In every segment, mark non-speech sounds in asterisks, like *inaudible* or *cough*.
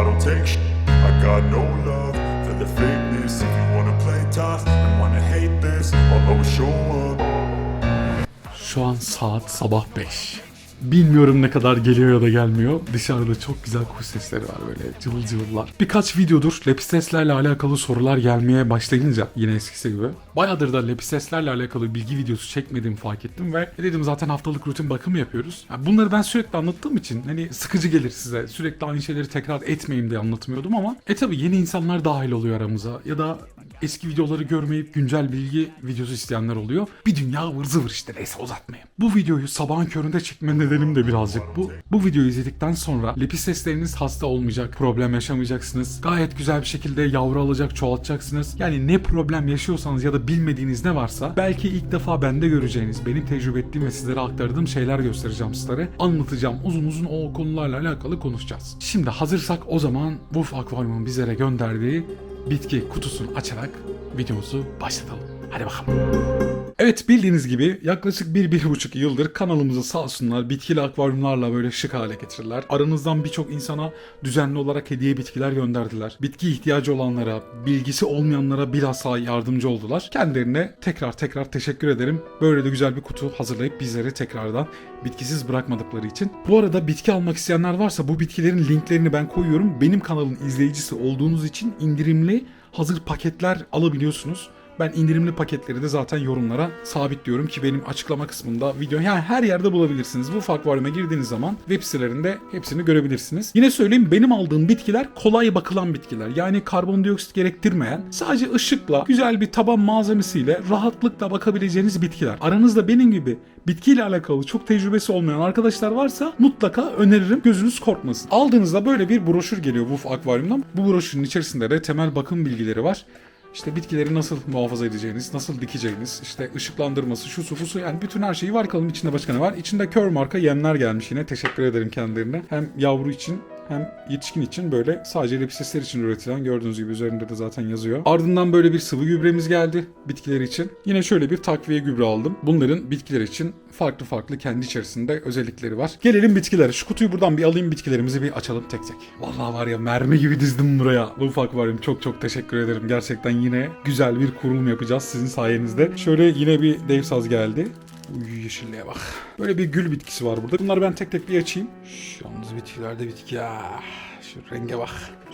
I don't take sh- I got no love for the fakeness. If you wanna play tough and wanna hate this, I'll always show up. Şu an saat sabah 5. Bilmiyorum ne kadar geliyor ya da gelmiyor. Dışarıda çok güzel kuş sesleri var böyle cıvıl cıvıllar. Birkaç videodur Lepiseslerle alakalı sorular gelmeye başlayınca yine eskisi gibi. Bayağıdır da Lepiseslerle alakalı bilgi videosu çekmediğimi fark ettim ve dedim zaten haftalık rutin bakımı yapıyoruz. Ya bunları ben sürekli anlattığım için hani sıkıcı gelir size. Sürekli aynı şeyleri tekrar etmeyeyim diye anlatmıyordum ama e tabi yeni insanlar dahil oluyor aramıza ya da eski videoları görmeyip güncel bilgi videosu isteyenler oluyor. Bir dünya ıvır zıvır işte neyse uzatmayayım. Bu videoyu sabahın köründe çekme nedenim de birazcık bu. Bu videoyu izledikten sonra lepis sesleriniz hasta olmayacak, problem yaşamayacaksınız. Gayet güzel bir şekilde yavru alacak, çoğaltacaksınız. Yani ne problem yaşıyorsanız ya da bilmediğiniz ne varsa belki ilk defa bende göreceğiniz, benim tecrübe ettiğim ve sizlere aktardığım şeyler göstereceğim sizlere. Anlatacağım. Uzun uzun o konularla alakalı konuşacağız. Şimdi hazırsak o zaman Wolf Aquarium'un bizlere gönderdiği bitki kutusunu açarak videomuzu başlatalım. Hadi bakalım. Evet bildiğiniz gibi yaklaşık 1-1,5 yıldır kanalımızı sağ olsunlar bitkili akvaryumlarla böyle şık hale getirirler. Aranızdan birçok insana düzenli olarak hediye bitkiler gönderdiler. Bitki ihtiyacı olanlara, bilgisi olmayanlara bilhassa yardımcı oldular. Kendilerine tekrar tekrar teşekkür ederim. Böyle de güzel bir kutu hazırlayıp bizleri tekrardan bitkisiz bırakmadıkları için. Bu arada bitki almak isteyenler varsa bu bitkilerin linklerini ben koyuyorum. Benim kanalın izleyicisi olduğunuz için indirimli hazır paketler alabiliyorsunuz. Ben indirimli paketleri de zaten yorumlara sabitliyorum ki benim açıklama kısmında video yani her yerde bulabilirsiniz. Bu akvaryuma girdiğiniz zaman web sitelerinde hepsini görebilirsiniz. Yine söyleyeyim benim aldığım bitkiler kolay bakılan bitkiler. Yani karbondioksit gerektirmeyen sadece ışıkla güzel bir taban malzemesiyle rahatlıkla bakabileceğiniz bitkiler. Aranızda benim gibi bitkiyle alakalı çok tecrübesi olmayan arkadaşlar varsa mutlaka öneririm gözünüz korkmasın. Aldığınızda böyle bir broşür geliyor Wolf Akvaryum'dan. Bu broşürün içerisinde de temel bakım bilgileri var. İşte bitkileri nasıl muhafaza edeceğiniz, nasıl dikeceğiniz, işte ışıklandırması, şu su su yani bütün her şeyi var. Bakalım içinde başka ne var? İçinde kör marka yemler gelmiş yine. Teşekkür ederim kendilerine. Hem yavru için hem yetişkin için böyle sadece lepisesler için üretilen gördüğünüz gibi üzerinde de zaten yazıyor. Ardından böyle bir sıvı gübremiz geldi bitkiler için. Yine şöyle bir takviye gübre aldım. Bunların bitkiler için farklı farklı kendi içerisinde özellikleri var. Gelelim bitkilere. Şu kutuyu buradan bir alayım bitkilerimizi bir açalım tek tek. Vallahi var ya mermi gibi dizdim buraya. Bu ufak varım çok çok teşekkür ederim. Gerçekten yine güzel bir kurulum yapacağız sizin sayenizde. Şöyle yine bir dev saz geldi. Uy yeşilliğe bak. Böyle bir gül bitkisi var burada. Bunları ben tek tek bir açayım. Şu yalnız bitkilerde bitki ya. Şu renge bak.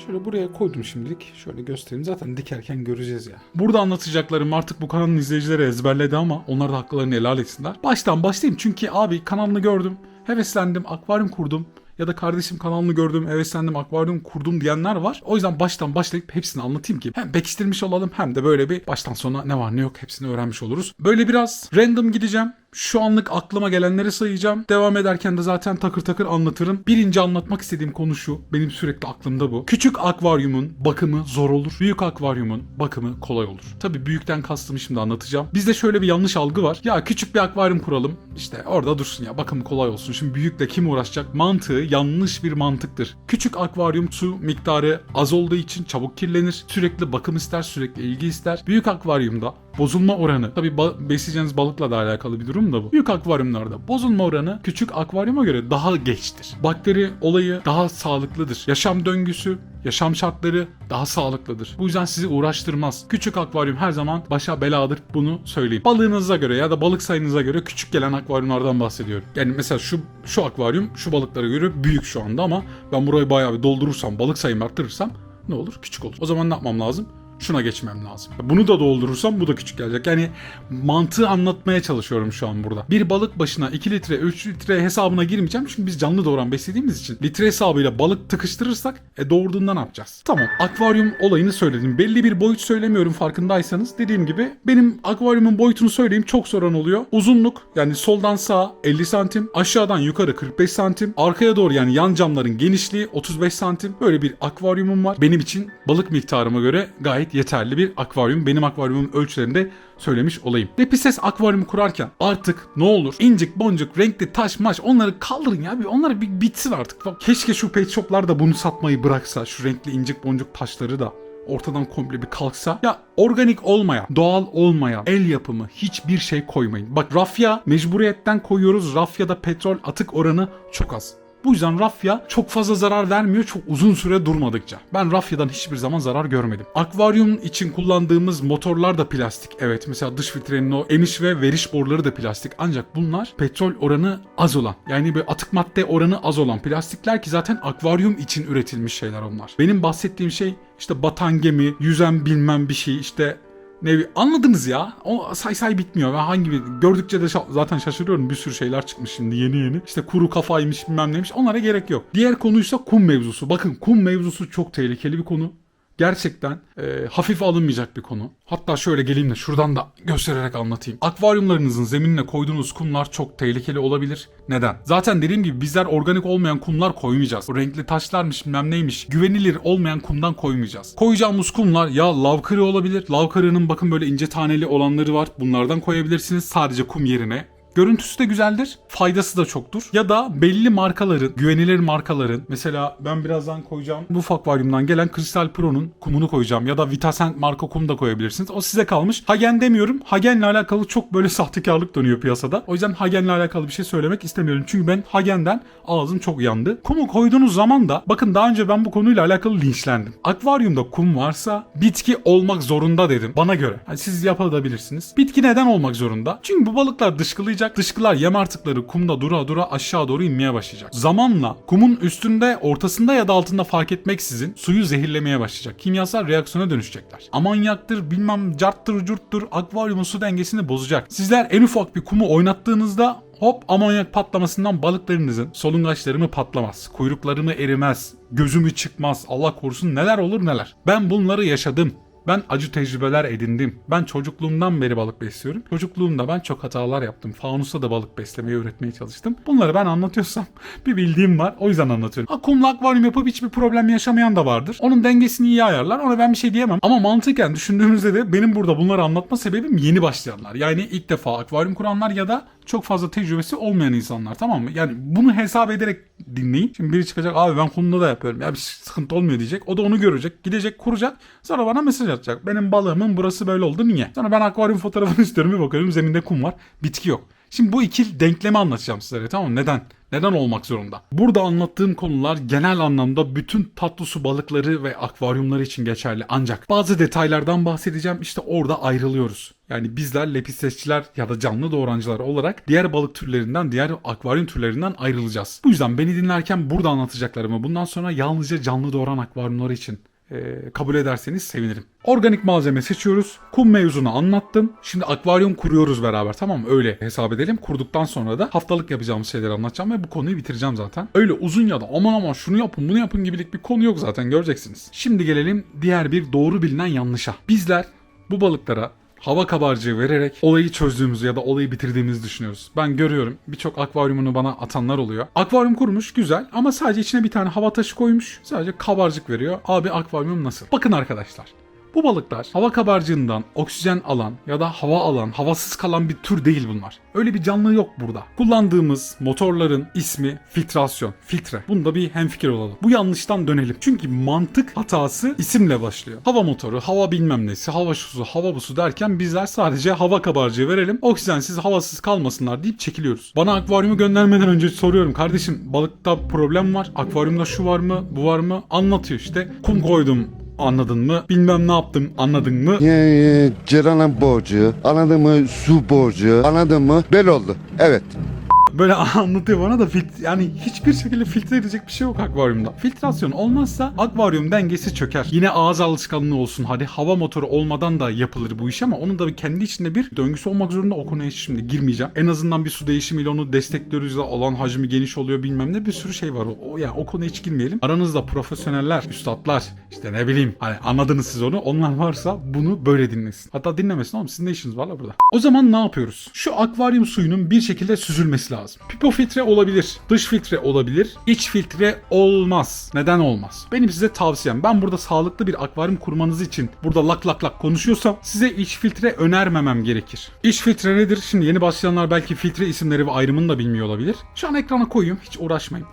Şöyle buraya koydum şimdilik. Şöyle göstereyim. Zaten dikerken göreceğiz ya. Burada anlatacaklarım artık bu kanalın izleyicileri ezberledi ama onlar da haklarını helal etsinler. Baştan başlayayım çünkü abi kanalını gördüm. Heveslendim. Akvaryum kurdum ya da kardeşim kanalını gördüm, heveslendim, akvaryum kurdum diyenler var. O yüzden baştan başlayıp hepsini anlatayım ki hem pekiştirmiş olalım hem de böyle bir baştan sona ne var ne yok hepsini öğrenmiş oluruz. Böyle biraz random gideceğim. Şu anlık aklıma gelenleri sayacağım. Devam ederken de zaten takır takır anlatırım. Birinci anlatmak istediğim konu şu. Benim sürekli aklımda bu. Küçük akvaryumun bakımı zor olur. Büyük akvaryumun bakımı kolay olur. Tabii büyükten kastımı şimdi anlatacağım. Bizde şöyle bir yanlış algı var. Ya küçük bir akvaryum kuralım. İşte orada dursun ya bakımı kolay olsun. Şimdi büyükle kim uğraşacak? Mantığı yanlış bir mantıktır. Küçük akvaryum su miktarı az olduğu için çabuk kirlenir. Sürekli bakım ister, sürekli ilgi ister. Büyük akvaryumda bozulma oranı tabi besleyeceğiniz balıkla da alakalı bir durum da bu. Büyük akvaryumlarda bozulma oranı küçük akvaryuma göre daha geçtir. Bakteri olayı daha sağlıklıdır. Yaşam döngüsü, yaşam şartları daha sağlıklıdır. Bu yüzden sizi uğraştırmaz. Küçük akvaryum her zaman başa beladır bunu söyleyeyim. Balığınıza göre ya da balık sayınıza göre küçük gelen akvaryumlardan bahsediyorum. Yani mesela şu şu akvaryum şu balıklara göre büyük şu anda ama ben burayı bayağı bir doldurursam, balık sayımı arttırırsam ne olur? Küçük olur. O zaman ne yapmam lazım? Şuna geçmem lazım. Bunu da doldurursam bu da küçük gelecek. Yani mantığı anlatmaya çalışıyorum şu an burada. Bir balık başına 2 litre 3 litre hesabına girmeyeceğim. Çünkü biz canlı doğuran beslediğimiz için litre hesabıyla balık tıkıştırırsak e doğurduğunda ne yapacağız? Tamam akvaryum olayını söyledim. Belli bir boyut söylemiyorum farkındaysanız. Dediğim gibi benim akvaryumun boyutunu söyleyeyim çok soran oluyor. Uzunluk yani soldan sağa 50 santim, aşağıdan yukarı 45 santim, arkaya doğru yani yan camların genişliği 35 santim. Böyle bir akvaryumum var. Benim için balık miktarıma göre gayet yeterli bir akvaryum. Benim akvaryumum ölçülerinde söylemiş olayım. Lepises akvaryumu kurarken artık ne olur incik boncuk renkli taş maş onları kaldırın ya bir onları bir bitsin artık. Keşke şu pet shoplar da bunu satmayı bıraksa şu renkli incik boncuk taşları da ortadan komple bir kalksa. Ya organik olmayan, doğal olmayan, el yapımı hiçbir şey koymayın. Bak rafya mecburiyetten koyuyoruz. Rafyada petrol atık oranı çok az. Bu yüzden rafya çok fazla zarar vermiyor çok uzun süre durmadıkça. Ben rafyadan hiçbir zaman zarar görmedim. Akvaryum için kullandığımız motorlar da plastik. Evet mesela dış filtrenin o emiş ve veriş boruları da plastik. Ancak bunlar petrol oranı az olan yani böyle atık madde oranı az olan plastikler ki zaten akvaryum için üretilmiş şeyler onlar. Benim bahsettiğim şey işte batan gemi, yüzen bilmem bir şey işte ne bi- anladınız ya. O say say bitmiyor. Ben hangi bir gördükçe de şa- zaten şaşırıyorum. Bir sürü şeyler çıkmış şimdi yeni yeni. İşte kuru kafaymış bilmem neymiş. Onlara gerek yok. Diğer konuysa kum mevzusu. Bakın kum mevzusu çok tehlikeli bir konu. Gerçekten e, hafif alınmayacak bir konu. Hatta şöyle geleyim de şuradan da göstererek anlatayım. Akvaryumlarınızın zeminine koyduğunuz kumlar çok tehlikeli olabilir. Neden? Zaten dediğim gibi bizler organik olmayan kumlar koymayacağız. O renkli taşlarmış bilmem neymiş. Güvenilir olmayan kumdan koymayacağız. Koyacağımız kumlar ya lav kırığı olabilir. Lav kırığının bakın böyle ince taneli olanları var. Bunlardan koyabilirsiniz sadece kum yerine. Görüntüsü de güzeldir. Faydası da çoktur. Ya da belli markaların, güvenilir markaların mesela ben birazdan koyacağım bu akvaryumdan gelen Crystal Pro'nun kumunu koyacağım. Ya da Vitasent marka kum da koyabilirsiniz. O size kalmış. Hagen demiyorum. Hagen'le alakalı çok böyle *laughs* sahtekarlık dönüyor piyasada. O yüzden Hagen'le alakalı bir şey söylemek istemiyorum. Çünkü ben Hagen'den ağzım çok yandı. Kumu koyduğunuz zaman da bakın daha önce ben bu konuyla alakalı linçlendim. Akvaryumda kum varsa bitki olmak zorunda dedim. Bana göre. Yani siz yapabilirsiniz. Bitki neden olmak zorunda? Çünkü bu balıklar dışkılayacak. Dışkılar yem artıkları kumda dura dura aşağı doğru inmeye başlayacak. Zamanla kumun üstünde, ortasında ya da altında fark etmeksizin suyu zehirlemeye başlayacak. Kimyasal reaksiyona dönüşecekler. Amonyaktır, bilmem carttır, curttur, akvaryumun su dengesini bozacak. Sizler en ufak bir kumu oynattığınızda Hop amonyak patlamasından balıklarınızın solungaçları mı patlamaz, kuyrukları mı erimez, gözü mü çıkmaz, Allah korusun neler olur neler. Ben bunları yaşadım. Ben acı tecrübeler edindim. Ben çocukluğumdan beri balık besliyorum. Çocukluğumda ben çok hatalar yaptım. Fanusta da balık beslemeyi öğretmeye çalıştım. Bunları ben anlatıyorsam *laughs* bir bildiğim var. O yüzden anlatıyorum. Ha, akvaryum yapıp hiçbir problem yaşamayan da vardır. Onun dengesini iyi ayarlar. Ona ben bir şey diyemem. Ama mantıken düşündüğümüzde de benim burada bunları anlatma sebebim yeni başlayanlar. Yani ilk defa akvaryum kuranlar ya da çok fazla tecrübesi olmayan insanlar tamam mı? Yani bunu hesap ederek dinleyin. Şimdi biri çıkacak abi ben kumda da yapıyorum. Ya bir sıkıntı olmuyor diyecek. O da onu görecek. Gidecek kuracak. Sonra bana mesaj atacak. Benim balığımın burası böyle oldu niye? Sonra ben akvaryum fotoğrafını *laughs* istiyorum. Bir bakıyorum zeminde kum var. Bitki yok. Şimdi bu iki denklemi anlatacağım sizlere tamam mı? Neden? Neden olmak zorunda? Burada anlattığım konular genel anlamda bütün tatlı su balıkları ve akvaryumları için geçerli. Ancak bazı detaylardan bahsedeceğim. İşte orada ayrılıyoruz. Yani bizler lepistesçiler ya da canlı doğrancılar olarak diğer balık türlerinden, diğer akvaryum türlerinden ayrılacağız. Bu yüzden beni dinlerken burada anlatacaklarımı bundan sonra yalnızca canlı doğuran akvaryumlar için e, kabul ederseniz sevinirim. Organik malzeme seçiyoruz. Kum mevzunu anlattım. Şimdi akvaryum kuruyoruz beraber tamam mı? Öyle hesap edelim. Kurduktan sonra da haftalık yapacağımız şeyleri anlatacağım ve bu konuyu bitireceğim zaten. Öyle uzun ya da aman aman şunu yapın bunu yapın gibilik bir konu yok zaten göreceksiniz. Şimdi gelelim diğer bir doğru bilinen yanlışa. Bizler bu balıklara hava kabarcığı vererek olayı çözdüğümüzü ya da olayı bitirdiğimizi düşünüyoruz. Ben görüyorum birçok akvaryumunu bana atanlar oluyor. Akvaryum kurmuş güzel ama sadece içine bir tane hava taşı koymuş. Sadece kabarcık veriyor. Abi akvaryum nasıl? Bakın arkadaşlar. Bu balıklar hava kabarcığından oksijen alan ya da hava alan, havasız kalan bir tür değil bunlar. Öyle bir canlı yok burada. Kullandığımız motorların ismi filtrasyon, filtre. Bunda bir hemfikir olalım. Bu yanlıştan dönelim. Çünkü mantık hatası isimle başlıyor. Hava motoru, hava bilmem nesi, hava şusu, hava busu derken bizler sadece hava kabarcığı verelim. Oksijensiz, havasız kalmasınlar deyip çekiliyoruz. Bana akvaryumu göndermeden önce soruyorum. Kardeşim balıkta problem var. Akvaryumda şu var mı, bu var mı? Anlatıyor işte. Kum koydum anladın mı? Bilmem ne yaptım anladın mı? Yani Ceren'in borcu, anladın mı su borcu, anladın mı bel oldu. Evet. Böyle *laughs* anlatıyor bana da filt- yani hiçbir şekilde filtre edecek bir şey yok akvaryumda. Filtrasyon olmazsa akvaryum dengesi çöker. Yine ağız alışkanlığı olsun. Hadi hava motoru olmadan da yapılır bu iş ama onun da kendi içinde bir döngüsü olmak zorunda. O konuya hiç şimdi girmeyeceğim. En azından bir su değişimiyle onu destekliyoruz da alan hacmi geniş oluyor bilmem ne bir sürü şey var. O, o, yani o konuya hiç girmeyelim. Aranızda profesyoneller, üstadlar işte ne bileyim hani anladınız siz onu. Onlar varsa bunu böyle dinlesin. Hatta dinlemesin oğlum sizin ne işiniz var la burada. O zaman ne yapıyoruz? Şu akvaryum suyunun bir şekilde süzülmesi lazım. Pipo filtre olabilir. Dış filtre olabilir. iç filtre olmaz. Neden olmaz? Benim size tavsiyem. Ben burada sağlıklı bir akvaryum kurmanız için burada lak lak lak konuşuyorsam size iç filtre önermemem gerekir. İç filtre nedir? Şimdi yeni başlayanlar belki filtre isimleri ve ayrımını da bilmiyor olabilir. Şu an ekrana koyayım. Hiç uğraşmayın.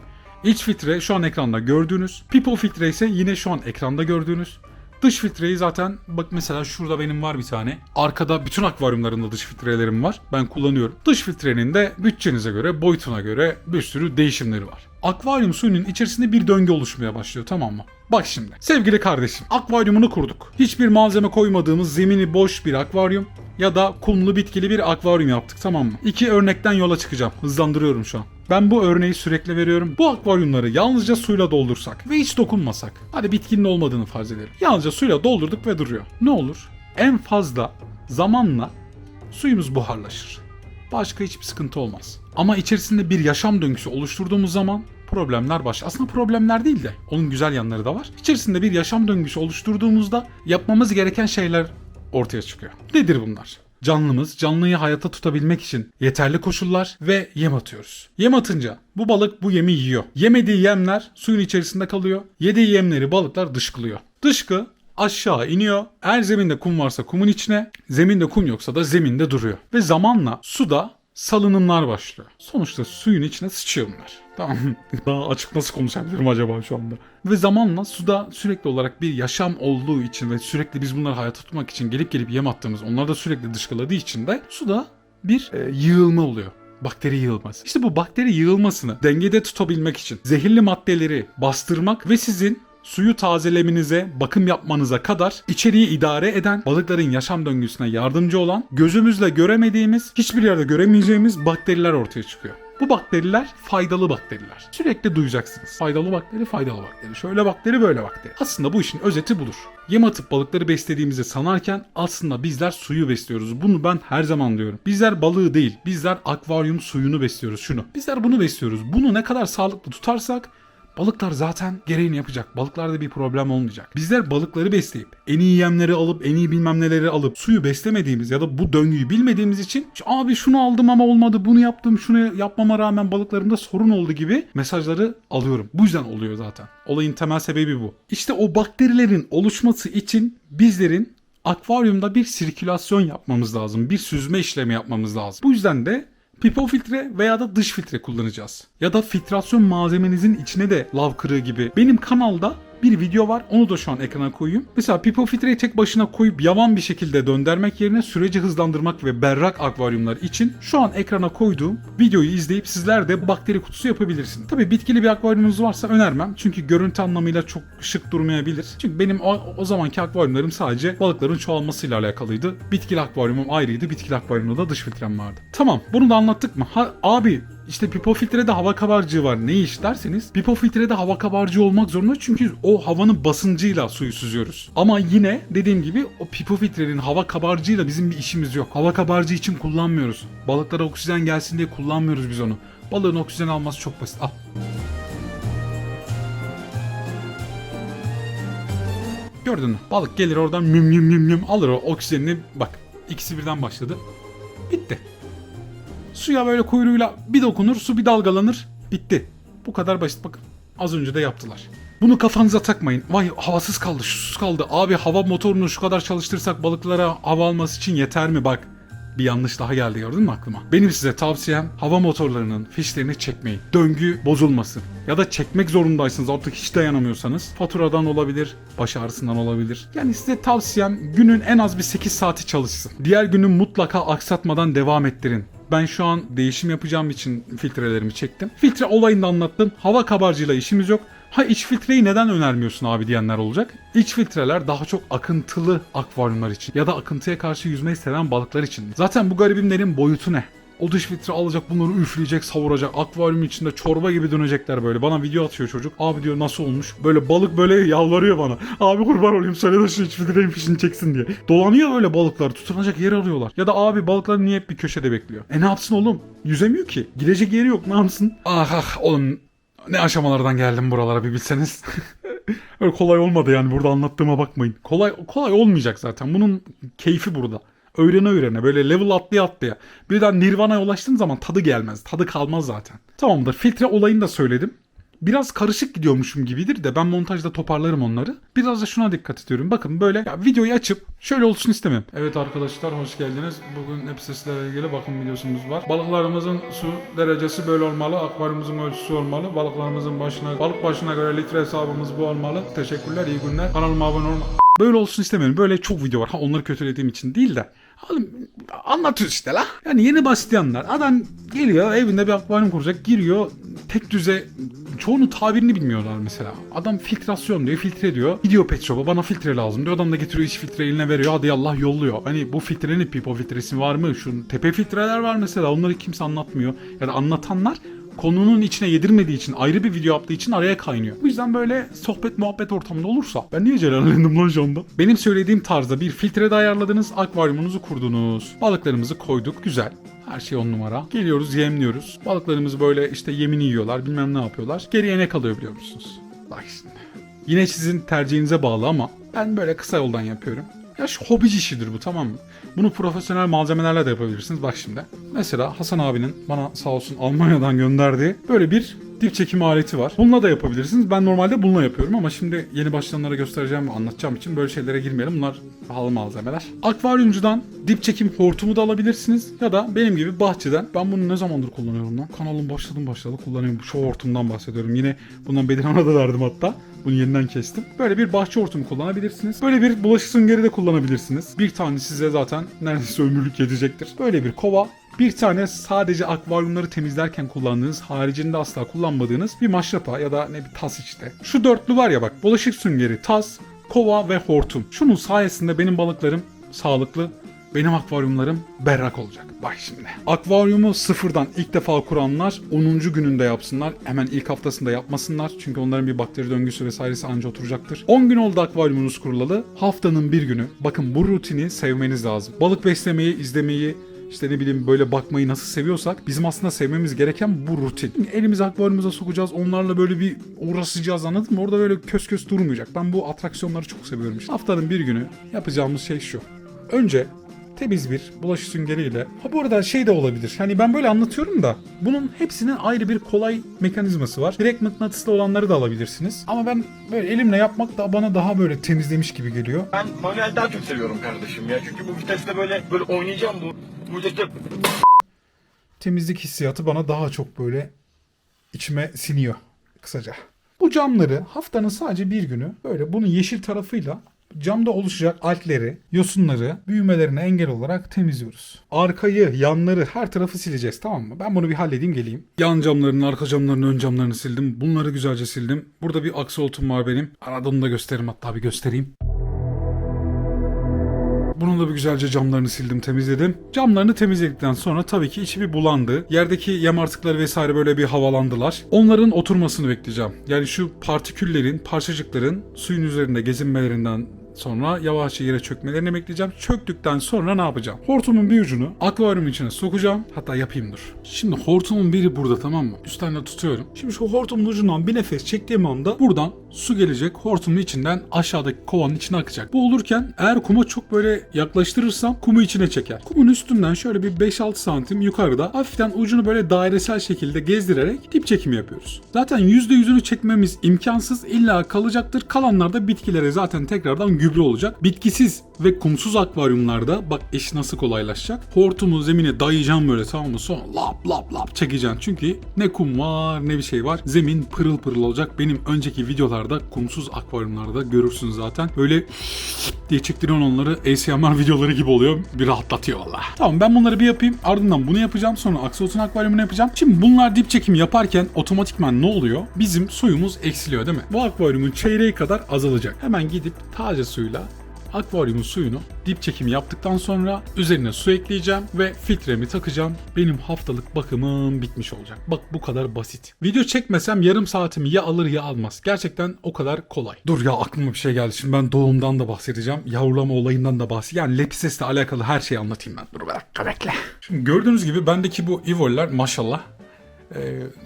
İç filtre şu an ekranda gördüğünüz. Pipo filtre ise yine şu an ekranda gördüğünüz. Dış filtreyi zaten bak mesela şurada benim var bir tane. Arkada bütün akvaryumlarında dış filtrelerim var. Ben kullanıyorum. Dış filtrenin de bütçenize göre, boyutuna göre bir sürü değişimleri var. Akvaryum suyunun içerisinde bir döngü oluşmaya başlıyor tamam mı? Bak şimdi. Sevgili kardeşim, akvaryumunu kurduk. Hiçbir malzeme koymadığımız zemini boş bir akvaryum ya da kumlu bitkili bir akvaryum yaptık tamam mı? İki örnekten yola çıkacağım. Hızlandırıyorum şu an. Ben bu örneği sürekli veriyorum. Bu akvaryumları yalnızca suyla doldursak ve hiç dokunmasak. Hadi bitkinin olmadığını farz edelim. Yalnızca suyla doldurduk ve duruyor. Ne olur? En fazla zamanla suyumuz buharlaşır. Başka hiçbir sıkıntı olmaz. Ama içerisinde bir yaşam döngüsü oluşturduğumuz zaman problemler baş. Aslında problemler değil de onun güzel yanları da var. İçerisinde bir yaşam döngüsü oluşturduğumuzda yapmamız gereken şeyler ortaya çıkıyor. Nedir bunlar? Canlımız canlıyı hayatta tutabilmek için yeterli koşullar ve yem atıyoruz. Yem atınca bu balık bu yemi yiyor. Yemediği yemler suyun içerisinde kalıyor. Yediği yemleri balıklar dışkılıyor. Dışkı aşağı iniyor. Eğer zeminde kum varsa kumun içine, zeminde kum yoksa da zeminde duruyor. Ve zamanla suda salınımlar başlıyor. Sonuçta suyun içine sıçıyor. Tamam. *laughs* Daha açık nasıl konuşabilirim acaba şu anda? Ve zamanla suda sürekli olarak bir yaşam olduğu için ve sürekli biz bunları hayata tutmak için gelip gelip yem attığımız, onlar da sürekli dışkıladığı için de suda bir e, yığılma oluyor bakteri yığılması. İşte bu bakteri yığılmasını dengede tutabilmek için zehirli maddeleri bastırmak ve sizin suyu tazelemenize, bakım yapmanıza kadar içeriği idare eden, balıkların yaşam döngüsüne yardımcı olan, gözümüzle göremediğimiz, hiçbir yerde göremeyeceğimiz bakteriler ortaya çıkıyor. Bu bakteriler faydalı bakteriler. Sürekli duyacaksınız. Faydalı bakteri, faydalı bakteri. Şöyle bakteri, böyle bakteri. Aslında bu işin özeti budur. Yem atıp balıkları beslediğimizi sanarken aslında bizler suyu besliyoruz. Bunu ben her zaman diyorum. Bizler balığı değil, bizler akvaryum suyunu besliyoruz şunu. Bizler bunu besliyoruz. Bunu ne kadar sağlıklı tutarsak Balıklar zaten gereğini yapacak. Balıklarda bir problem olmayacak. Bizler balıkları besleyip en iyi yemleri alıp en iyi bilmem neleri alıp suyu beslemediğimiz ya da bu döngüyü bilmediğimiz için abi şunu aldım ama olmadı bunu yaptım şunu yapmama rağmen balıklarımda sorun oldu gibi mesajları alıyorum. Bu yüzden oluyor zaten. Olayın temel sebebi bu. İşte o bakterilerin oluşması için bizlerin akvaryumda bir sirkülasyon yapmamız lazım. Bir süzme işlemi yapmamız lazım. Bu yüzden de Pipo filtre veya da dış filtre kullanacağız. Ya da filtrasyon malzemenizin içine de lav kırığı gibi. Benim kanalda bir video var. Onu da şu an ekrana koyayım. Mesela pipo filtreyi tek başına koyup yavan bir şekilde döndürmek yerine süreci hızlandırmak ve berrak akvaryumlar için şu an ekrana koyduğum videoyu izleyip sizler de bakteri kutusu yapabilirsiniz. Tabii bitkili bir akvaryumunuz varsa önermem. Çünkü görüntü anlamıyla çok şık durmayabilir. Çünkü benim o, o zamanki akvaryumlarım sadece balıkların çoğalmasıyla alakalıydı. Bitkili akvaryumum ayrıydı. Bitkili akvaryumda da dış filtrem vardı. Tamam bunu da anlattık mı? Ha, abi işte pipo filtrede hava kabarcığı var. Ne iş derseniz pipo filtrede hava kabarcığı olmak zorunda çünkü o havanın basıncıyla suyu süzüyoruz. Ama yine dediğim gibi o pipo filtrenin hava kabarcığıyla bizim bir işimiz yok. Hava kabarcığı için kullanmıyoruz. Balıklara oksijen gelsin diye kullanmıyoruz biz onu. Balığın oksijen alması çok basit. Al. Gördün mü? Balık gelir oradan müm müm müm müm alır o oksijenini. Bak ikisi birden başladı. Bitti. Suya böyle kuyruğuyla bir dokunur, su bir dalgalanır. Bitti. Bu kadar basit bakın. Az önce de yaptılar. Bunu kafanıza takmayın. Vay havasız kaldı, susuz kaldı. Abi hava motorunu şu kadar çalıştırsak balıklara hava alması için yeter mi? Bak bir yanlış daha geldi gördün mü aklıma? Benim size tavsiyem hava motorlarının fişlerini çekmeyin. Döngü bozulmasın. Ya da çekmek zorundaysınız artık hiç dayanamıyorsanız. Faturadan olabilir, baş ağrısından olabilir. Yani size tavsiyem günün en az bir 8 saati çalışsın. Diğer günü mutlaka aksatmadan devam ettirin. Ben şu an değişim yapacağım için filtrelerimi çektim. Filtre olayını anlattım. Hava kabarcıyla işimiz yok. Ha iç filtreyi neden önermiyorsun abi diyenler olacak. İç filtreler daha çok akıntılı akvaryumlar için ya da akıntıya karşı yüzmeyi seven balıklar için. Zaten bu garibimlerin boyutu ne? O dış filtre alacak bunları üfleyecek savuracak. Akvaryum içinde çorba gibi dönecekler böyle. Bana video atıyor çocuk. Abi diyor nasıl olmuş? Böyle balık böyle yalvarıyor bana. *laughs* Abi kurban olayım söyle de şu iç filtrenin fişini çeksin diye. Dolanıyor böyle balıklar. Tutunacak yer arıyorlar. Ya da abi balıklar niye hep bir köşede bekliyor? E ne yapsın oğlum? Yüzemiyor ki. Gidecek yeri yok ne yapsın? Ah ah oğlum ne aşamalardan geldim buralara bir bilseniz. *laughs* Öyle kolay olmadı yani burada anlattığıma bakmayın. Kolay kolay olmayacak zaten. Bunun keyfi burada. Öğrene öğrene böyle level atlaya atlaya. Birden Nirvana'ya ulaştığın zaman tadı gelmez. Tadı kalmaz zaten. Tamamdır. Filtre olayını da söyledim. Biraz karışık gidiyormuşum gibidir de ben montajda toparlarım onları. Biraz da şuna dikkat ediyorum. Bakın böyle ya videoyu açıp şöyle olsun istemem. Evet arkadaşlar hoş geldiniz. Bugün hepsizlerle ilgili bakım videosumuz var. Balıklarımızın su derecesi böyle olmalı. Akvaryumumuzun ölçüsü olmalı. Balıklarımızın başına, balık başına göre litre hesabımız bu olmalı. Teşekkürler, iyi günler. Kanalıma abone olma. Böyle olsun istemiyorum. Böyle çok video var. Ha onları kötülediğim için değil de. Oğlum anlatıyoruz işte la. Yani yeni başlayanlar. Adam geliyor evinde bir akvaryum kuracak. Giriyor tek düze çoğunun tabirini bilmiyorlar mesela. Adam filtrasyon diyor, filtre diyor. Gidiyor pet bana filtre lazım diyor. Adam da getiriyor iç filtre eline veriyor. Hadi Allah yolluyor. Hani bu filtrenin pipo filtresi var mı? Şu tepe filtreler var mesela. Onları kimse anlatmıyor. Ya da anlatanlar konunun içine yedirmediği için ayrı bir video yaptığı için araya kaynıyor. Bu yüzden böyle sohbet muhabbet ortamında olursa ben niye celallendim lan şu anda? Benim söylediğim tarzda bir filtre de ayarladınız, akvaryumunuzu kurdunuz. Balıklarımızı koyduk, güzel. Her şey on numara. Geliyoruz yemliyoruz. Balıklarımız böyle işte yemini yiyorlar bilmem ne yapıyorlar. Geriye ne kalıyor biliyor musunuz? Bak şimdi. Yine sizin tercihinize bağlı ama ben böyle kısa yoldan yapıyorum. Ya şu hobici işidir bu tamam mı? Bunu profesyonel malzemelerle de yapabilirsiniz. Bak şimdi. Mesela Hasan abinin bana sağ olsun Almanya'dan gönderdiği böyle bir dip çekim aleti var. Bununla da yapabilirsiniz. Ben normalde bununla yapıyorum ama şimdi yeni başlayanlara göstereceğim ve anlatacağım için böyle şeylere girmeyelim. Bunlar pahalı malzemeler. Akvaryumcudan dip çekim hortumu da alabilirsiniz. Ya da benim gibi bahçeden. Ben bunu ne zamandır kullanıyorum lan? Kanalım başladım başladı kullanıyorum. Şu hortumdan bahsediyorum. Yine bundan Bedirhan'a da verdim hatta. Bunu yeniden kestim. Böyle bir bahçe hortumu kullanabilirsiniz. Böyle bir bulaşık süngeri de kullanabilirsiniz. Bir tane size zaten neredeyse ömürlük yetecektir. Böyle bir kova. Bir tane sadece akvaryumları temizlerken kullandığınız, haricinde asla kullanmadığınız bir maşrapa ya da ne bir tas işte. Şu dörtlü var ya bak, bulaşık süngeri, tas, kova ve hortum. Şunun sayesinde benim balıklarım sağlıklı, benim akvaryumlarım berrak olacak. Bak şimdi. Akvaryumu sıfırdan ilk defa kuranlar 10. gününde yapsınlar. Hemen ilk haftasında yapmasınlar. Çünkü onların bir bakteri döngüsü vesairesi anca oturacaktır. 10 gün oldu akvaryumunuz kurulalı. Haftanın bir günü. Bakın bu rutini sevmeniz lazım. Balık beslemeyi, izlemeyi, işte ne bileyim böyle bakmayı nasıl seviyorsak bizim aslında sevmemiz gereken bu rutin. Elimizi akvaryumumuza sokacağız. Onlarla böyle bir uğraşacağız anladın mı? Orada böyle kös kös durmayacak. Ben bu atraksiyonları çok seviyorum işte. Haftanın bir günü yapacağımız şey şu. Önce temiz bir bulaşık süngeriyle. Ha bu arada şey de olabilir. Hani ben böyle anlatıyorum da bunun hepsinin ayrı bir kolay mekanizması var. Direkt mıknatıslı olanları da alabilirsiniz. Ama ben böyle elimle yapmak da bana daha böyle temizlemiş gibi geliyor. Ben manuel daha çok seviyorum kardeşim ya. Çünkü bu viteste böyle böyle oynayacağım bu. Bu viteste temizlik hissiyatı bana daha çok böyle içime siniyor kısaca. Bu camları haftanın sadece bir günü böyle bunun yeşil tarafıyla camda oluşacak altleri, yosunları büyümelerine engel olarak temizliyoruz. Arkayı, yanları, her tarafı sileceğiz tamam mı? Ben bunu bir halledeyim geleyim. Yan camlarını, arka camlarını, ön camlarını sildim. Bunları güzelce sildim. Burada bir aksoltum var benim. Arada onu da gösteririm hatta bir göstereyim. Bunun da bir güzelce camlarını sildim, temizledim. Camlarını temizledikten sonra tabii ki içi bir bulandı. Yerdeki yem artıkları vesaire böyle bir havalandılar. Onların oturmasını bekleyeceğim. Yani şu partiküllerin, parçacıkların suyun üzerinde gezinmelerinden sonra yavaşça yere çökmelerini bekleyeceğim. Çöktükten sonra ne yapacağım? Hortumun bir ucunu akvaryumun içine sokacağım. Hatta yapayım dur. Şimdi hortumun biri burada tamam mı? Üstten de tutuyorum. Şimdi şu hortumun ucundan bir nefes çektiğim anda buradan su gelecek. Hortumun içinden aşağıdaki kovanın içine akacak. Bu olurken eğer kuma çok böyle yaklaştırırsam kumu içine çeker. Kumun üstünden şöyle bir 5-6 santim yukarıda hafiften ucunu böyle dairesel şekilde gezdirerek dip çekimi yapıyoruz. Zaten %100'ünü çekmemiz imkansız. İlla kalacaktır. Kalanlar da bitkilere zaten tekrardan gübre olacak. Bitkisiz ve kumsuz akvaryumlarda bak iş nasıl kolaylaşacak. Hortumu zemine dayayacağım böyle tamam mı? Sonra lap lap lap çekeceksin. Çünkü ne kum var ne bir şey var. Zemin pırıl pırıl olacak. Benim önceki videolarda kumsuz akvaryumlarda görürsün zaten. Böyle diye çektiriyorsun onları ASMR videoları gibi oluyor. Bir rahatlatıyor valla. Tamam ben bunları bir yapayım. Ardından bunu yapacağım. Sonra Axolotl akvaryumunu yapacağım. Şimdi bunlar dip çekim yaparken otomatikman ne oluyor? Bizim suyumuz eksiliyor değil mi? Bu akvaryumun çeyreği kadar azalacak. Hemen gidip taze suyla akvaryumun suyunu dip çekimi yaptıktan sonra üzerine su ekleyeceğim ve filtremi takacağım. Benim haftalık bakımım bitmiş olacak. Bak bu kadar basit. Video çekmesem yarım saatimi ya alır ya almaz. Gerçekten o kadar kolay. Dur ya aklıma bir şey geldi. Şimdi ben doğumdan da bahsedeceğim. Yavrulama olayından da bahsedeceğim. Yani Lepises'le alakalı her şeyi anlatayım ben. Dur bir dakika bekle. Şimdi gördüğünüz gibi bendeki bu ivoller maşallah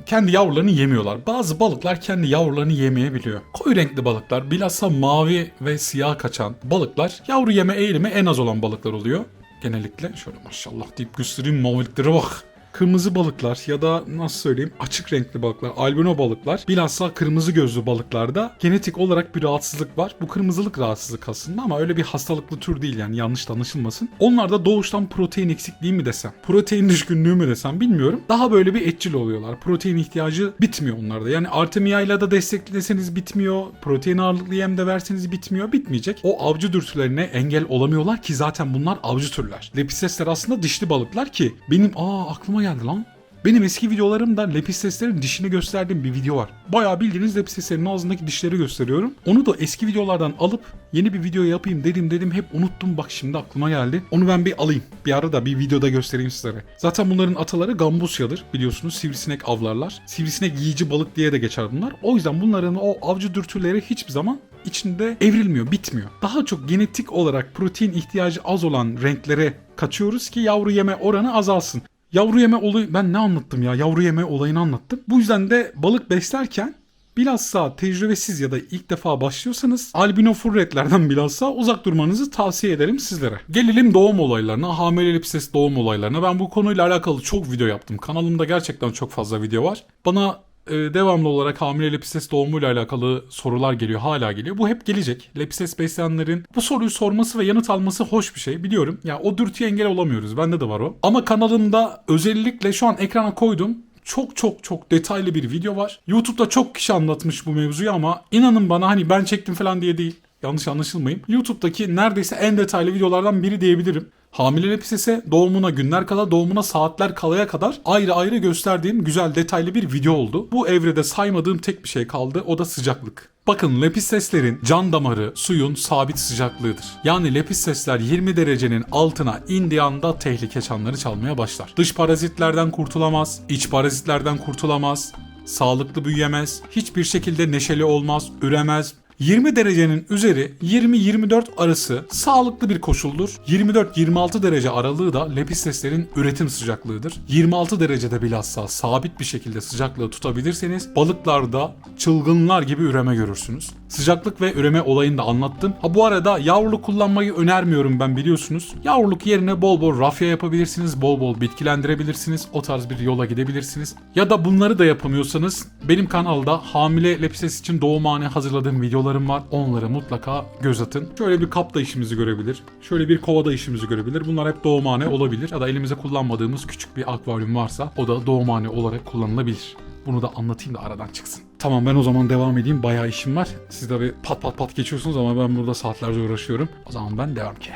kendi yavrularını yemiyorlar. Bazı balıklar kendi yavrularını yemeyebiliyor. Koyu renkli balıklar, bilhassa mavi ve siyah kaçan balıklar yavru yeme eğilimi en az olan balıklar oluyor. Genellikle şöyle maşallah deyip göstereyim maviliklere bak. Kırmızı balıklar ya da nasıl söyleyeyim açık renkli balıklar, albino balıklar, bilhassa kırmızı gözlü balıklarda genetik olarak bir rahatsızlık var. Bu kırmızılık rahatsızlık aslında ama öyle bir hastalıklı tür değil yani yanlış da anlaşılmasın. Onlarda doğuştan protein eksikliği mi desem, protein *laughs* düşkünlüğü mü desem bilmiyorum. Daha böyle bir etçil oluyorlar. Protein ihtiyacı bitmiyor onlarda. Yani Artemia ile de destekleseniz bitmiyor. Protein ağırlıklı yem de verseniz bitmiyor. Bitmeyecek. O avcı dürtülerine engel olamıyorlar ki zaten bunlar avcı türler. Lepistesler aslında dişli balıklar ki benim aa aklıma geldi lan. Benim eski videolarımda lepisteslerin dişini gösterdiğim bir video var. Bayağı bildiğiniz lepisteslerin ağzındaki dişleri gösteriyorum. Onu da eski videolardan alıp yeni bir video yapayım dedim dedim hep unuttum bak şimdi aklıma geldi. Onu ben bir alayım. Bir ara da bir videoda göstereyim sizlere. Zaten bunların ataları gambusya'dır biliyorsunuz sivrisinek avlarlar. Sivrisinek yiyici balık diye de geçer bunlar. O yüzden bunların o avcı dürtüleri hiçbir zaman içinde evrilmiyor, bitmiyor. Daha çok genetik olarak protein ihtiyacı az olan renklere kaçıyoruz ki yavru yeme oranı azalsın. Yavru yeme olayı ben ne anlattım ya? Yavru yeme olayını anlattım. Bu yüzden de balık beslerken bilhassa tecrübesiz ya da ilk defa başlıyorsanız albino furretlerden bilhassa uzak durmanızı tavsiye ederim sizlere. Gelelim doğum olaylarına, hamilelik ses doğum olaylarına. Ben bu konuyla alakalı çok video yaptım. Kanalımda gerçekten çok fazla video var. Bana e, devamlı olarak hamile lepistes doğumuyla alakalı sorular geliyor. Hala geliyor. Bu hep gelecek. Lepistes besleyenlerin bu soruyu sorması ve yanıt alması hoş bir şey. Biliyorum. Ya o dürtüye engel olamıyoruz. Bende de var o. Ama kanalımda özellikle şu an ekrana koydum. Çok çok çok detaylı bir video var. YouTube'da çok kişi anlatmış bu mevzuyu ama inanın bana hani ben çektim falan diye değil. Yanlış anlaşılmayın. YouTube'daki neredeyse en detaylı videolardan biri diyebilirim. Hamile lepsese doğumuna günler kala doğumuna saatler kalaya kadar ayrı ayrı gösterdiğim güzel detaylı bir video oldu. Bu evrede saymadığım tek bir şey kaldı o da sıcaklık. Bakın lepisteslerin can damarı suyun sabit sıcaklığıdır. Yani lepistesler 20 derecenin altına indiği anda tehlike çanları çalmaya başlar. Dış parazitlerden kurtulamaz, iç parazitlerden kurtulamaz, sağlıklı büyüyemez, hiçbir şekilde neşeli olmaz, üremez, 20 derecenin üzeri 20-24 arası sağlıklı bir koşuldur. 24-26 derece aralığı da lepisteslerin üretim sıcaklığıdır. 26 derecede bilhassa sabit bir şekilde sıcaklığı tutabilirseniz balıklarda çılgınlar gibi üreme görürsünüz. Sıcaklık ve üreme olayını da anlattım. Ha bu arada yavruluk kullanmayı önermiyorum ben biliyorsunuz. Yavruluk yerine bol bol rafya yapabilirsiniz, bol bol bitkilendirebilirsiniz. O tarz bir yola gidebilirsiniz. Ya da bunları da yapamıyorsanız benim kanalda hamile lepistes için doğumhane hazırladığım videolarım var. Onlara mutlaka göz atın. Şöyle bir kapta işimizi görebilir. Şöyle bir kovada işimizi görebilir. Bunlar hep doğumhane olabilir. Ya da elimize kullanmadığımız küçük bir akvaryum varsa o da doğumhane olarak kullanılabilir. Bunu da anlatayım da aradan çıksın. Tamam ben o zaman devam edeyim. Bayağı işim var. Siz de bir pat pat pat geçiyorsunuz ama ben burada saatlerce uğraşıyorum. O zaman ben devam ki.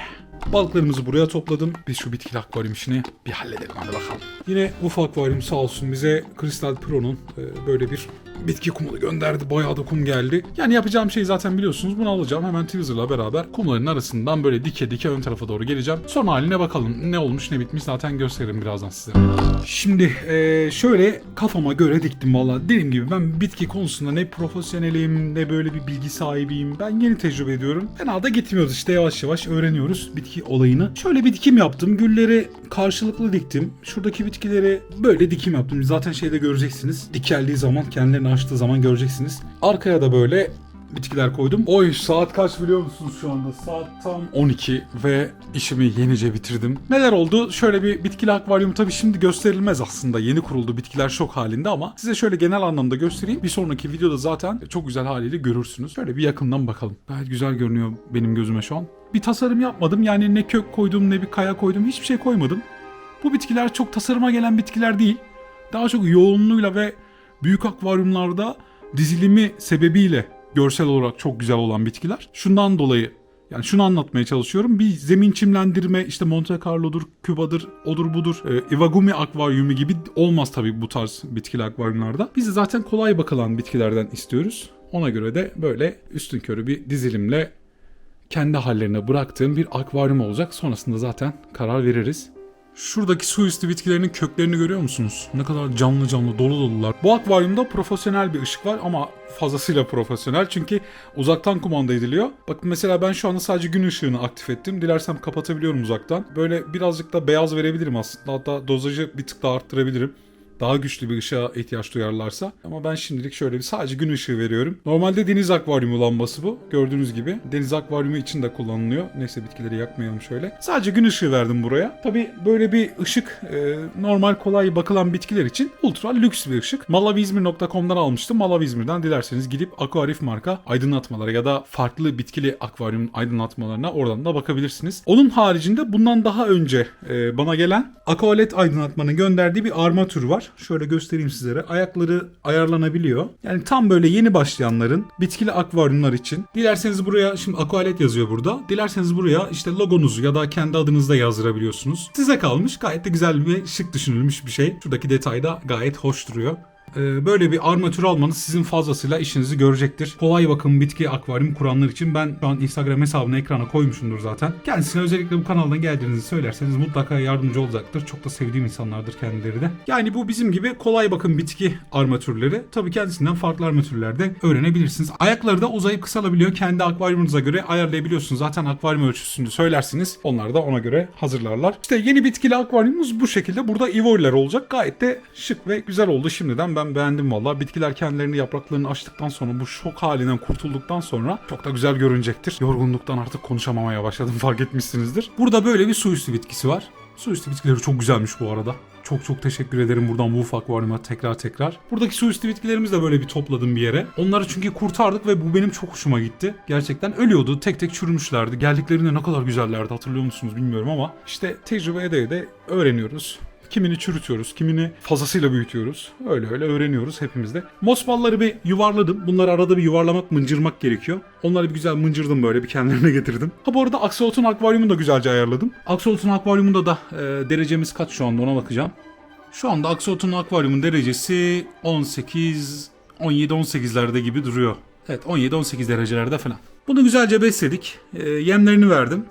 Balıklarımızı buraya topladım. Biz şu bitkili akvaryum işini bir halledelim hadi bakalım. Yine Ufak Akvaryum sağ olsun bize Crystal Pro'nun e, böyle bir bitki kumunu gönderdi. Bayağı da kum geldi. Yani yapacağım şeyi zaten biliyorsunuz. Bunu alacağım. Hemen Tweezer'la beraber kumların arasından böyle dike dike ön tarafa doğru geleceğim. Son haline bakalım. Ne olmuş ne bitmiş zaten gösteririm birazdan size. Şimdi e, şöyle kafama göre diktim valla. Dediğim gibi ben bitki konusunda ne profesyonelim ne böyle bir bilgi sahibiyim. Ben yeni tecrübe ediyorum. Fena da gitmiyoruz işte yavaş yavaş öğreniyoruz bitki olayını. Şöyle bir dikim yaptım. Gülleri karşılıklı diktim. Şuradaki bitkileri böyle dikim yaptım. Zaten şeyde göreceksiniz. Dikeldiği zaman kendilerini açtığı zaman göreceksiniz. Arkaya da böyle bitkiler koydum. Oy saat kaç biliyor musunuz şu anda? Saat tam 12 ve işimi yenice bitirdim. Neler oldu? Şöyle bir bitkili akvaryum tabii şimdi gösterilmez aslında. Yeni kuruldu bitkiler şok halinde ama size şöyle genel anlamda göstereyim. Bir sonraki videoda zaten çok güzel haliyle görürsünüz. Şöyle bir yakından bakalım. Gayet güzel görünüyor benim gözüme şu an. Bir tasarım yapmadım. Yani ne kök koydum ne bir kaya koydum. Hiçbir şey koymadım. Bu bitkiler çok tasarıma gelen bitkiler değil. Daha çok yoğunluğuyla ve büyük akvaryumlarda dizilimi sebebiyle görsel olarak çok güzel olan bitkiler. Şundan dolayı yani şunu anlatmaya çalışıyorum. Bir zemin çimlendirme işte Monte Carlo'dur, Küba'dır, odur budur. E, Iwagumi akvaryumu gibi olmaz tabii bu tarz bitkili akvaryumlarda. Biz de zaten kolay bakılan bitkilerden istiyoruz. Ona göre de böyle üstün körü bir dizilimle kendi hallerine bıraktığım bir akvaryum olacak. Sonrasında zaten karar veririz. Şuradaki su üstü bitkilerinin köklerini görüyor musunuz? Ne kadar canlı canlı dolu dolular. Bu akvaryumda profesyonel bir ışık var ama fazlasıyla profesyonel çünkü uzaktan kumanda ediliyor. Bakın mesela ben şu anda sadece gün ışığını aktif ettim. Dilersem kapatabiliyorum uzaktan. Böyle birazcık da beyaz verebilirim aslında. Hatta dozajı bir tık daha arttırabilirim. Daha güçlü bir ışığa ihtiyaç duyarlarsa. Ama ben şimdilik şöyle bir sadece gün ışığı veriyorum. Normalde deniz akvaryumu lambası bu. Gördüğünüz gibi deniz akvaryumu için de kullanılıyor. Neyse bitkileri yakmayalım şöyle. Sadece gün ışığı verdim buraya. Tabi böyle bir ışık e, normal kolay bakılan bitkiler için ultra lüks bir ışık. Malavizmir.com'dan almıştım. Malavizmir'den dilerseniz gidip Aquarif marka aydınlatmalara ya da farklı bitkili akvaryum aydınlatmalarına oradan da bakabilirsiniz. Onun haricinde bundan daha önce e, bana gelen Aqualet aydınlatmanın gönderdiği bir armatür var. Şöyle göstereyim sizlere. Ayakları ayarlanabiliyor. Yani tam böyle yeni başlayanların bitkili akvaryumlar için. Dilerseniz buraya şimdi Aqualet yazıyor burada. Dilerseniz buraya işte logonuzu ya da kendi adınızı da yazdırabiliyorsunuz. Size kalmış. Gayet de güzel bir şık düşünülmüş bir şey. Şuradaki detay da gayet hoş duruyor. Ee, Böyle bir armatür almanız sizin fazlasıyla işinizi görecektir. Kolay bakım bitki akvaryum kuranlar için ben şu an Instagram hesabını ekrana koymuşumdur zaten. Kendisine özellikle bu kanaldan geldiğinizi söylerseniz mutlaka yardımcı olacaktır. Çok da sevdiğim insanlardır kendileri de. Yani bu bizim gibi kolay bakım bitki armatürleri. Tabii kendisinden farklı armatürler de öğrenebilirsiniz. Ayakları da uzayıp kısalabiliyor. Kendi akvaryumunuza göre ayarlayabiliyorsunuz. Zaten akvaryum ölçüsünü söylersiniz. Onlar da ona göre hazırlarlar. İşte yeni bitkili akvaryumumuz bu şekilde. Burada ivory'ler olacak. Gayet de şık ve güzel oldu şimdiden. Ben beğendim valla. Bitkiler kendilerini yapraklarını açtıktan sonra bu şok halinden kurtulduktan sonra çok da güzel görünecektir. Yorgunluktan artık konuşamamaya başladım fark etmişsinizdir. Burada böyle bir su üstü bitkisi var. Su üstü bitkileri çok güzelmiş bu arada. Çok çok teşekkür ederim buradan Wolf Aquarium'a tekrar tekrar. Buradaki su üstü bitkilerimizi de böyle bir topladım bir yere. Onları çünkü kurtardık ve bu benim çok hoşuma gitti. Gerçekten ölüyordu. Tek tek çürümüşlerdi. Geldiklerinde ne kadar güzellerdi hatırlıyor musunuz bilmiyorum ama işte tecrübe ede de öğreniyoruz. Kimini çürütüyoruz, kimini fazlasıyla büyütüyoruz. Öyle öyle öğreniyoruz hepimiz de. Mosbalları bir yuvarladım. Bunları arada bir yuvarlamak, mıncırmak gerekiyor. Onları bir güzel mıncırdım böyle bir kendilerine getirdim. Ha bu arada Axolotl akvaryumunu da güzelce ayarladım. Axolotl akvaryumunda da e, derecemiz kaç şu anda ona bakacağım. Şu anda Axolotl akvaryumun derecesi 18, 17-18'lerde gibi duruyor. Evet 17-18 derecelerde falan. Bunu güzelce besledik. E, yemlerini verdim.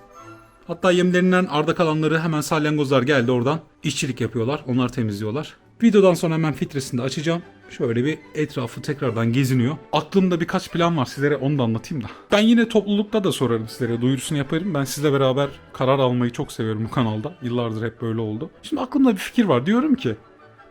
Hatta yemlerinden arda kalanları hemen salyangozlar geldi oradan. işçilik yapıyorlar. Onlar temizliyorlar. Videodan sonra hemen filtresini de açacağım. Şöyle bir etrafı tekrardan geziniyor. Aklımda birkaç plan var sizlere onu da anlatayım da. Ben yine toplulukta da sorarım sizlere. Duyurusunu yaparım. Ben sizle beraber karar almayı çok seviyorum bu kanalda. Yıllardır hep böyle oldu. Şimdi aklımda bir fikir var. Diyorum ki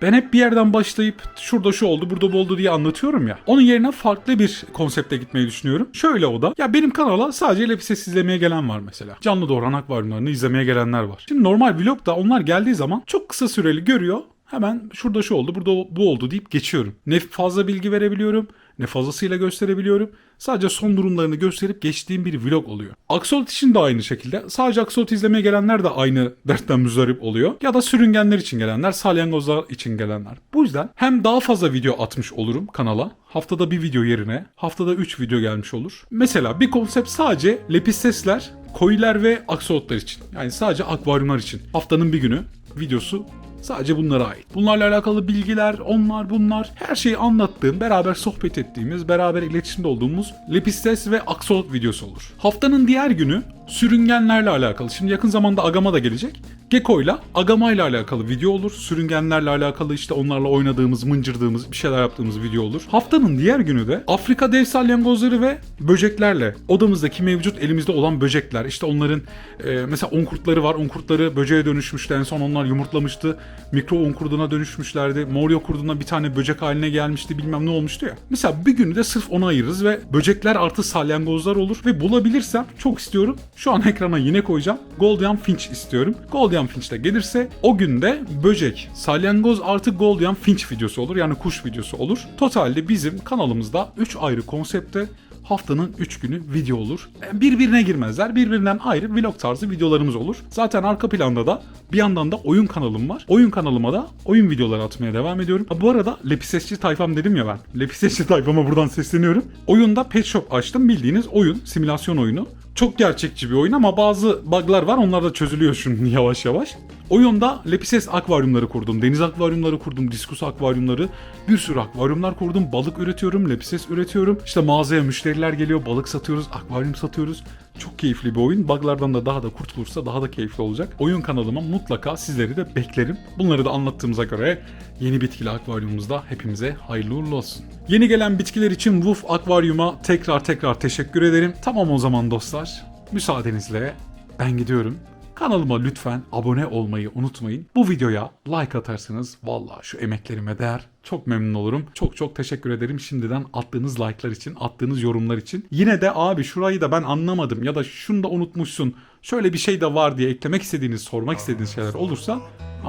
ben hep bir yerden başlayıp şurada şu oldu, burada bu oldu diye anlatıyorum ya. Onun yerine farklı bir konsepte gitmeyi düşünüyorum. Şöyle o da. Ya benim kanala sadece Lepises izlemeye gelen var mesela. Canlı doğuran akvaryumlarını izlemeye gelenler var. Şimdi normal vlogda onlar geldiği zaman çok kısa süreli görüyor. Hemen şurada şu oldu, burada bu oldu deyip geçiyorum. Ne fazla bilgi verebiliyorum, ne fazlasıyla gösterebiliyorum. Sadece son durumlarını gösterip geçtiğim bir vlog oluyor. Axolot için de aynı şekilde. Sadece Axolot izlemeye gelenler de aynı *laughs* dertten müzdarip oluyor. Ya da sürüngenler için gelenler, salyangozlar için gelenler. Bu yüzden hem daha fazla video atmış olurum kanala. Haftada bir video yerine haftada 3 video gelmiş olur. Mesela bir konsept sadece lepistesler, koiler ve aksolotlar için. Yani sadece akvaryumlar için. Haftanın bir günü videosu Sadece bunlara ait. Bunlarla alakalı bilgiler, onlar bunlar her şeyi anlattığım, beraber sohbet ettiğimiz, beraber iletişimde olduğumuz Lepistes ve Axolot videosu olur. Haftanın diğer günü sürüngenlerle alakalı. Şimdi yakın zamanda Agama da gelecek. Gekko'yla Agama ile alakalı video olur. Sürüngenlerle alakalı işte onlarla oynadığımız, mıncırdığımız, bir şeyler yaptığımız video olur. Haftanın diğer günü de Afrika dev salyangozları ve böceklerle odamızdaki mevcut elimizde olan böcekler. işte onların e, mesela onkurtları var. Onkurtları böceğe dönüşmüştü. En son onlar yumurtlamıştı. Mikro onkurduna dönüşmüşlerdi. Moryo kurduna bir tane böcek haline gelmişti. Bilmem ne olmuştu ya. Mesela bir günü de sırf ona ayırırız ve böcekler artı salyangozlar olur ve bulabilirsem çok istiyorum. Şu an ekrana yine koyacağım. Golden Finch istiyorum. Golden Finch de gelirse o günde böcek, salyangoz artı Golden Finch videosu olur. Yani kuş videosu olur. Totalde bizim kanalımızda 3 ayrı konsepte haftanın 3 günü video olur. E, Birbirine girmezler. Birbirinden ayrı vlog tarzı videolarımız olur. Zaten arka planda da bir yandan da oyun kanalım var. Oyun kanalıma da oyun videoları atmaya devam ediyorum. Ha, bu arada Lepisesçi tayfam dedim ya ben. Lepisesçi tayfama buradan sesleniyorum. Oyunda Pet Shop açtım. Bildiğiniz oyun, simülasyon oyunu. Çok gerçekçi bir oyun ama bazı bug'lar var. Onlar da çözülüyor şimdi *laughs* yavaş yavaş. Oyunda Lepises akvaryumları kurdum. Deniz akvaryumları kurdum. Diskus akvaryumları. Bir sürü akvaryumlar kurdum. Balık üretiyorum. Lepises üretiyorum. İşte mağazaya müşteriler geliyor. Balık satıyoruz. Akvaryum satıyoruz. Çok keyifli bir oyun. Buglardan da daha da kurtulursa daha da keyifli olacak. Oyun kanalıma mutlaka sizleri de beklerim. Bunları da anlattığımıza göre yeni bitkili akvaryumumuzda hepimize hayırlı uğurlu olsun. Yeni gelen bitkiler için Wolf Akvaryum'a tekrar tekrar teşekkür ederim. Tamam o zaman dostlar. Müsaadenizle ben gidiyorum. Kanalıma lütfen abone olmayı unutmayın. Bu videoya like atarsanız valla şu emeklerime değer. Çok memnun olurum. Çok çok teşekkür ederim şimdiden attığınız like'lar için, attığınız yorumlar için. Yine de abi şurayı da ben anlamadım ya da şunu da unutmuşsun. Şöyle bir şey de var diye eklemek istediğiniz, sormak istediğiniz şeyler olursa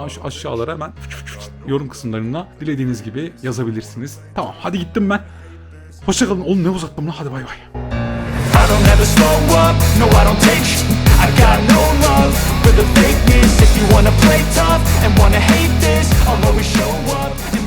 şu aşağılara hemen yorum kısımlarına dilediğiniz gibi yazabilirsiniz. Tamam hadi gittim ben. Hoşçakalın. Oğlum ne uzattım lan hadi bay bay. I don't ever slow up, no I don't take sh- I got no love for the fakeness If you wanna play tough and wanna hate this I'll always show up